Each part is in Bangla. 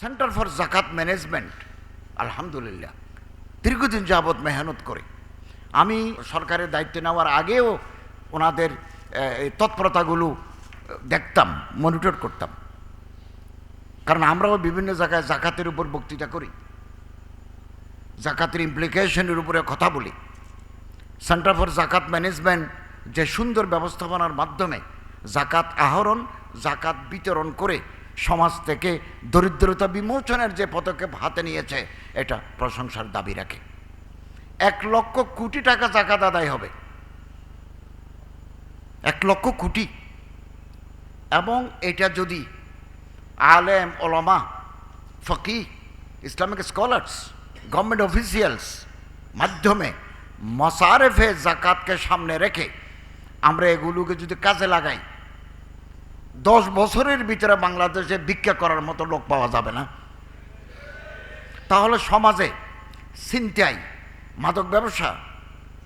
সেন্টার ফর জাকাত ম্যানেজমেন্ট আলহামদুলিল্লাহ দীর্ঘদিন যাবৎ মেহনত করে। আমি সরকারের দায়িত্ব নেওয়ার আগেও ওনাদের তৎপরতাগুলো দেখতাম, মনিটর করতাম। কারণ আমরাও বিভিন্ন জায়গায় জাকাতের উপর বক্তৃতা করি। জাকাতের ইমপ্লিকেশনের উপরে কথা বলি। সেন্টার ফর জাকাত ম্যানেজমেন্ট যে সুন্দর ব্যবস্থাপনার মাধ্যমে জাকাত আহরণ, জাকাত বিতরণ করে সমাজ থেকে দরিদ্রতা বিমোচনের যে পদক্ষেপ হাতে নিয়েছে, এটা প্রশংসার দাবি রাখে। এক লক্ষ কোটি টাকা জাকাত আদায় হবে। এক লক্ষ কোটি। এবং এটা যদি আলেম, ওলামা ফকি ইসলামিক স্কলার্স গভর্নমেন্ট অফিসিয়ালস মাধ্যমে মসারেফে জাকাতকে সামনে রেখে আমরা এগুলোকে যদি কাজে লাগাই দশ বছরের ভিতরে বাংলাদেশে ভিক্ষা করার মতো লোক পাওয়া যাবে না। তাহলে সমাজে চিন্তাই মাদক ব্যবসা,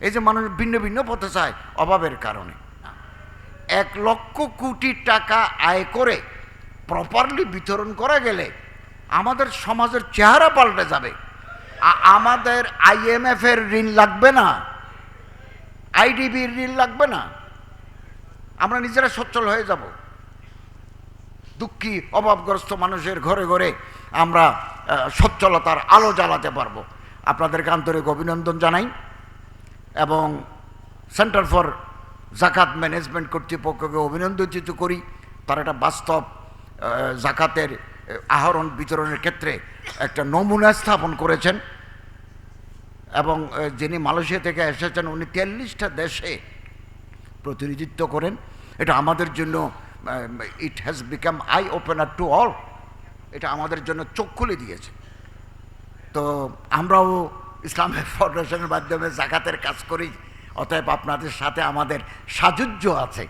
এই যে মানুষ ভিন্ন ভিন্ন পথে চায় অভাবের কারণে। এক লক্ষ কোটি টাকা আয় করে প্রপারলি বিতরণ করা গেলে আমাদের সমাজের চেহারা পাল্টে যাবে। আমাদের আইএমএফ এর ঋণ লাগবে না। আইডিবির ঋণ লাগবে না। আমরা নিজেরা সচ্ছল হয়ে যাব। দুঃখী, অভাবগ্রস্ত মানুষের ঘরে ঘরে আমরা সচ্ছলতার আলো জ্বালাতে পারব। আপনাদেরকে আন্তরিক অভিনন্দন জানাই এবং সেন্টার ফর জাকাত ম্যানেজমেন্ট কর্তৃপক্ষকে অভিনন্দিত করি। তার একটা বাস্তব জাকাতের আহরণ বিতরণের ক্ষেত্রে একটা নমুনা স্থাপন করেছেন এবং যিনি মালয়েশিয়া থেকে এসেছেন, উনি তেয়াল্লিশটা দেশে প্রতিনিধিত্ব করেন। এটা আমাদের জন্য it has become eye opener to all এটা আমাদের জন্য চোখ খুলে দিয়েছে। তো আমরাও ইসলামিক ফাউন্ডেশনের মাধ্যমে জাকাতের কাজ করি, অতএব আপনাদের সাথে আমাদের সাজুজ্য আছে।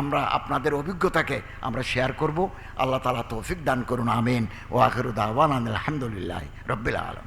আমরা আপনাদের অভিজ্ঞতাকে আমরা শেয়ার করব। আল্লাহ তালা তৌফিক দান করুন, আমিন। ও আখরুদ আহ্বান আলহামদুলিল্লাহ রব্বিল আলম